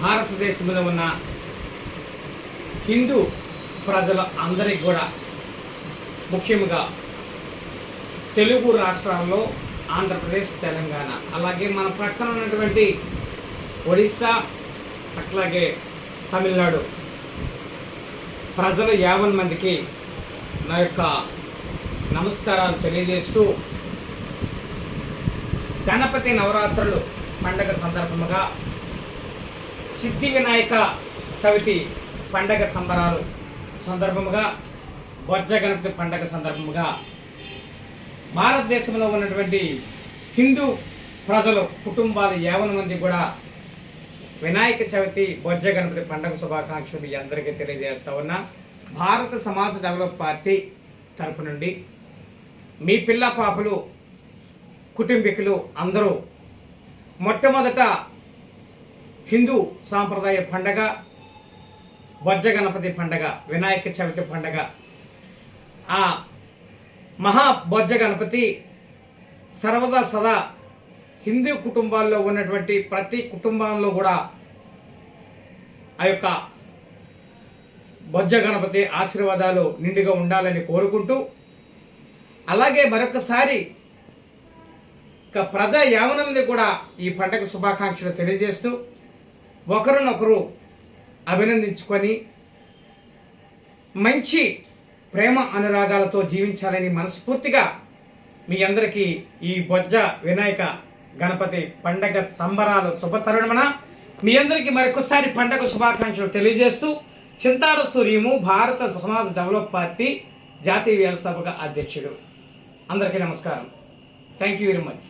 భారతదేశంలో ఉన్న హిందూ ప్రజల అందరికి కూడా ముఖ్యంగా తెలుగు రాష్ట్రాల్లో ఆంధ్రప్రదేశ్ తెలంగాణ అలాగే మన ప్రక్కన ఉన్నటువంటి ఒడిస్సా అట్లాగే తమిళనాడు ప్రజలు యాభై మందికి నా యొక్క నమస్కారాలు తెలియజేస్తూ గణపతి నవరాత్రులు పండగ సందర్భంగా సిద్ధి వినాయక చవితి పండగ సంబరాలు సందర్భముగా బొజ్జ గణపతి పండగ సందర్భముగా భారతదేశంలో ఉన్నటువంటి హిందూ ప్రజలు కుటుంబాలు యావన మంది కూడా వినాయక చవితి బొజ్జ గణపతి పండగ శుభాకాంక్షలు మీ అందరికీ తెలియజేస్తా ఉన్నా. భారత సమాజ డెవలప్ పార్టీ తరపు నుండి మీ పిల్ల పాపలు కుటుంబీకులు అందరూ మొట్టమొదట హిందూ సాంప్రదాయ పండగ బొజ్జ గణపతి పండగ వినాయక చవితి పండగ ఆ మహా బొజ్జ గణపతి సర్వదా సదా హిందూ కుటుంబాల్లో ఉన్నటువంటి ప్రతి కుటుంబంలో కూడా ఆ యొక్క బొజ్జ గణపతి ఆశీర్వాదాలు నిండుగా ఉండాలని కోరుకుంటూ అలాగే మరొకసారి ఇక ప్రజా యావనంది కూడా ఈ పండగ శుభాకాంక్షలు తెలియజేస్తూ ఒకరినొకరు అభినందించుకొని మంచి ప్రేమ అనురాగాలతో జీవించాలని మనస్ఫూర్తిగా మీ అందరికీ ఈ బొజ్జ వినాయక గణపతి పండగ సంబరాలు శుభతరుణమన మీ అందరికీ మరొకసారి పండగ శుభాకాంక్షలు తెలియజేస్తూ చింతాడ సూర్యము భారత సమాజ్ డెవలప్ పార్టీ జాతీయ వ్యవస్థాపక అధ్యక్షుడు. అందరికీ నమస్కారం. Thank you very much